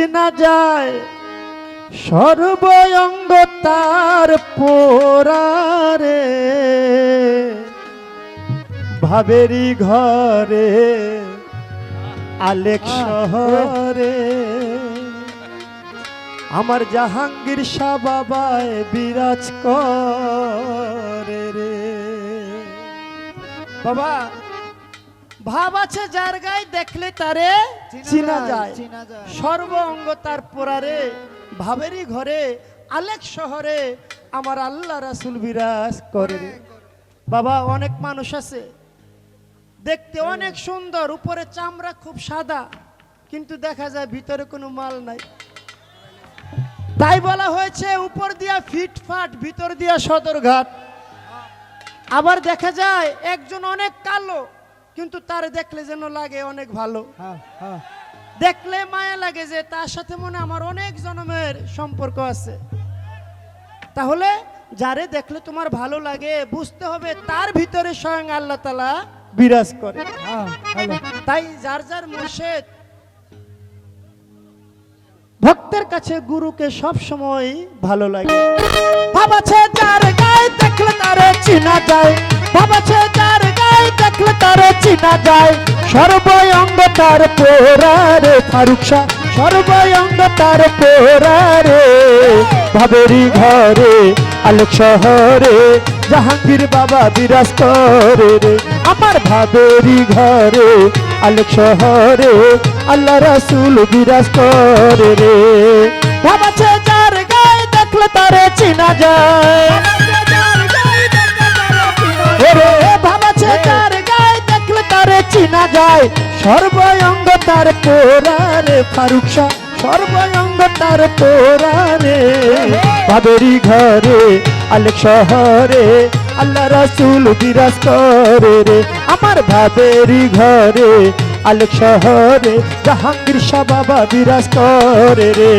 চেনা যায় সর্বঙ্গ তার পোরারে ভাবেরি ঘরে আলেক শহরে। আমার জাহাঙ্গীর শাহ বাবায় বিরাজ করে রে। বাবা ভাব আছে যার গায়ে দেখলে তারে চিনা যায় সর্ব অঙ্গ তার পোড়ারে ভাবেরই ঘরে আলেক শহরে আমার আল্লাহ রাসুল বিরাজ করে। বাবা অনেক মানুষ আছে দেখতে অনেক সুন্দর উপরে চামড়া খুব সাদা কিন্তু দেখা যায় ভিতরে কোনো মাল নাই। তাই বলা হয়েছে উপর দিয়া ফিটফাট ভিতর দিয়া সদরঘাট। আবার দেখা যায় একজন অনেক কালো কিন্তু তার দেখলে যেন লাগে অনেক ভালো। হ্যাঁ হ্যাঁ। দেখলে মায়া লাগে যে তার সাথে মনে আমার অনেক জন্মের সম্পর্ক আছে। তাহলে যারে দেখলে তোমার ভালো লাগে বুঝতে হবে তার ভিতরে স্বয়ং আল্লাহ তালা বিরাজ করে। হ্যাঁ তাই যার যার মুর্শেদ ভক্তের কাছে গুরুকে সব সময় ভালো লাগে। ভাবাছে যার গায়ে দেখলে তারে চিনা যায়। চিনা যায় সর্বঙ্গ তার পোরারে ফারুক শাহ সর্বঙ্গ তার পোরারে ভাবেরি ঘরে আলোক শহরে জাহাঙ্গীর বাবা বিরাজ করে রে। আমার ভাবেরি ঘরে আলোক শহরে আল্লাহ রাসুল বিরাজ করে রে। ভাবাছে যার গায়ে দেখলে তারে চিনা যায়। ভাবাছে চিনা যায়। সর্বঙ্গ তার পোরারে ফারুক শাহ সর্বঙ্গ তার পোরারে ভাবেরি ঘরে, আলেক শহরে, আল্লাহ রাসুল বিরাজ করে রে। আমার ভাবেরি ঘরে, আলেক শহরে, জাহাঙ্গীর শাহ বাবা বিরাজ করে রে।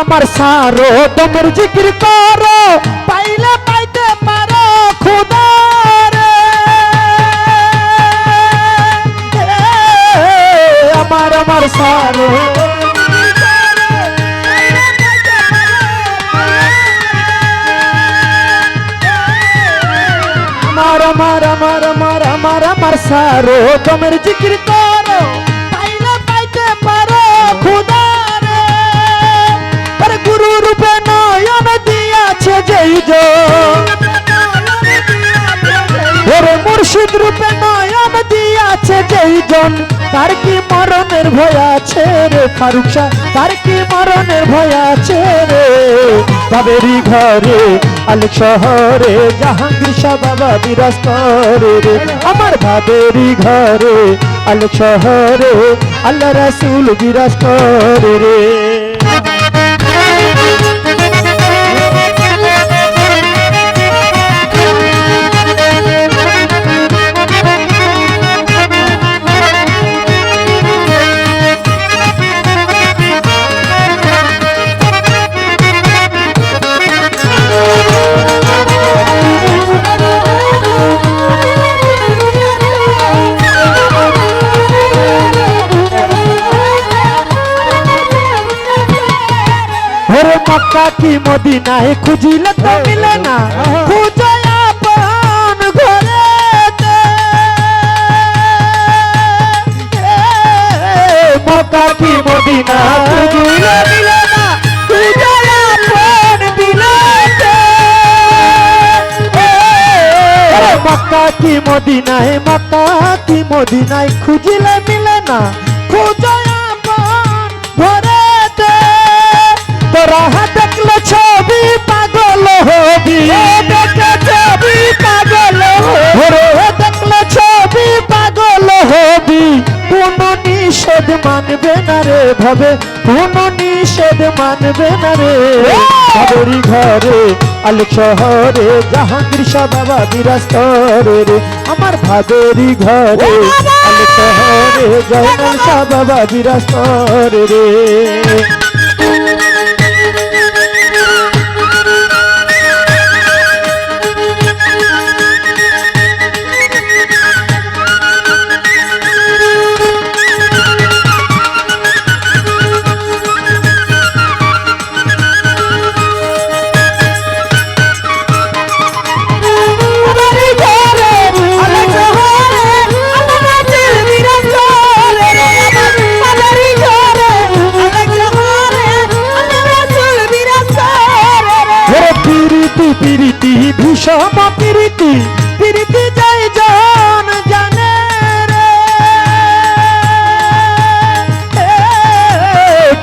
আমার সারো তোমর জিকির করো পাইলে পাইতে পারো খুদারে এ, আমার আমার সারো। আমার আমার আমার আমার আমার আমার সারো তোমর জিকির করো। মুর্শিদ রূপে নয়ন দিয়াছে যেই জন, তার কি মরণের ভয় আছে রে ফারুক শাহ? তার কি মরণের ভয় আছে রে? বাবেরি ঘরে, আলেক শহরে, জাহাঙ্গীর শাহ বাবা বিরাজ করে রে। আমার বাবেরি ঘরে, আলেক শহরে, আল্লাহ রাসুল বিরাজ করে রে। मिलना है खुजिल तो हाँ, मिलना हाँ, हाँ, खुजो आपन घरे ते। मौका की मदीना खुजिल मिलना खुजो पान दिलाते की है की मिलना खुजो आपन घरे তোরা দেখলে ছবি পাগল হবি। দেখলে ছবি পাগল হবি দেখলে ছবি পাগল হবি। কোন নিষেধ মানবে না রে ভাবে? কোন নিষেধ মানবে না রে? ভাবেরি ঘরে, আলেক শহরে, জাহাঙ্গীর শাহ বাবা বিরাজ করে রে। আমার ভাবেরি ঘরে, আলেক শহরে, জয়নাল শাহ বাবা বিরাজ করে রে। ভীষণ পিরিতি পিরিতি যাই জন জানে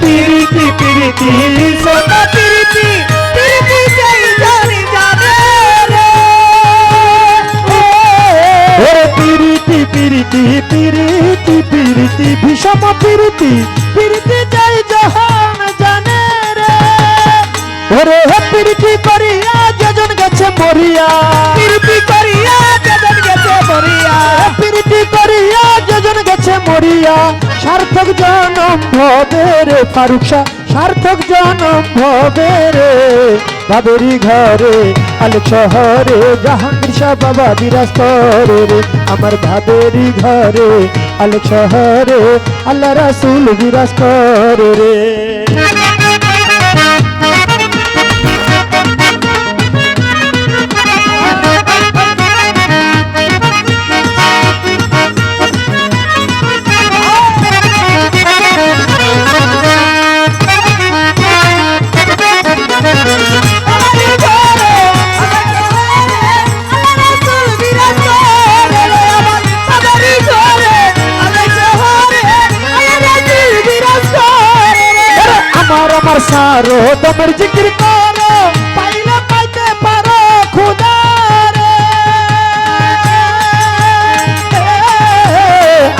পিরিতি পিরিতি ভীষণ পিরিতি পিরিতি যাই জানে রে। ওরে পিরিতি পিরিতি পিরিতি পিরিতি ভীষণ পিরিতি পিরিতি যাই জহান জানে রে। ওরে পিরিতি যেজন মরিয়া পিরিতি করিয়া যেজন গেছে মরিয়া। প্রীতি করিয়া যোজন গেছে মরিয়া। সার্থক জনম ভবে রে ফারুক শাহ সার্থক জনম ভবে রে। বাবেরি ঘরে আলেক শহরে জাহাঙ্গীর শাহ বাবা বিরাজ করে রে। আমার ভাবেরি ঘরে আলেক শহরে আল্লাহ রাসুল বিরাজ করে রে। আমার সারো তোমার জিকির করো পাইলে পাইতে পারো খুদারে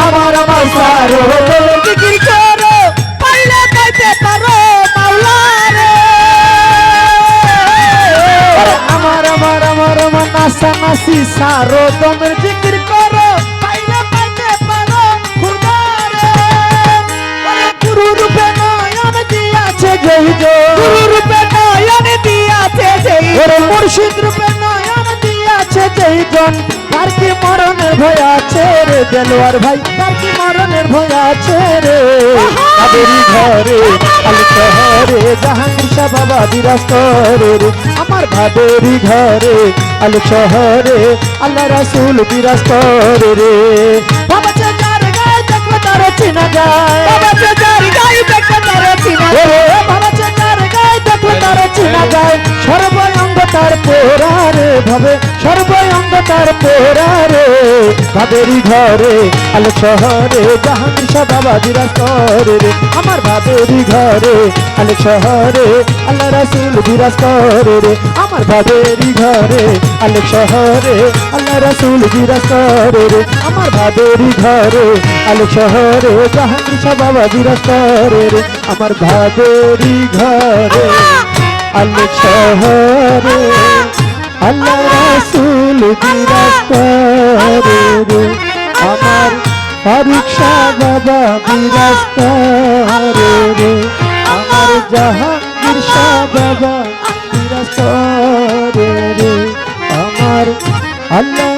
আমার আমার সারো মুর্শিদ রূপে নয়ন দিয়াছে যেই জন তার কি মরণের ভয় আছে রে দেলোয়ার ভাই? তার কি মরণের ভয় আছে রে? কাবেরি ঘরে আল শহরে জাহাঙ্গীর শাহ বাবা বিরাজ করে রে। আমার ভাবেরি ঘরে আল শহরে আল্লাহ রাসূল বিরাজ করে রে। বাবা চাচার গায়ে দেখলে তার চিনা যায়। বাবা চাচার গায়ে দেখতে তারা চিনা ওরে বাবা চাচার গায়ে দেখলে তার চিনা যায় সর্বঙ্গ তার পোড়ারে ভাবে, সর্বঙ্গ তার পোড়ারে। ভাবেরি ঘরে, আল শহরে শাহ বাবা বিরাজ করে রে। আমার ভাবেরি ঘরে, আল শহরে, আল্লাহ রাসূল বিরাজ করে রে। আমার ভাবেরি ঘরে, আল শহরে, আল্লাহ রাসূল বিরাজ করে রে। আমার ভাবেরি ঘরে, আল শহরে শাহ বাবা বিরাজ করে রে। আমার ভাবেরি ঘরে। আল শহরে, আল্লাহ রাসূল বিরাজ করে রে আমার ফারুক বাবা বিরাজ রে আমার জাহাঙ্গীর শাহ বাবা বিরাজ রে আমার আল্লাহ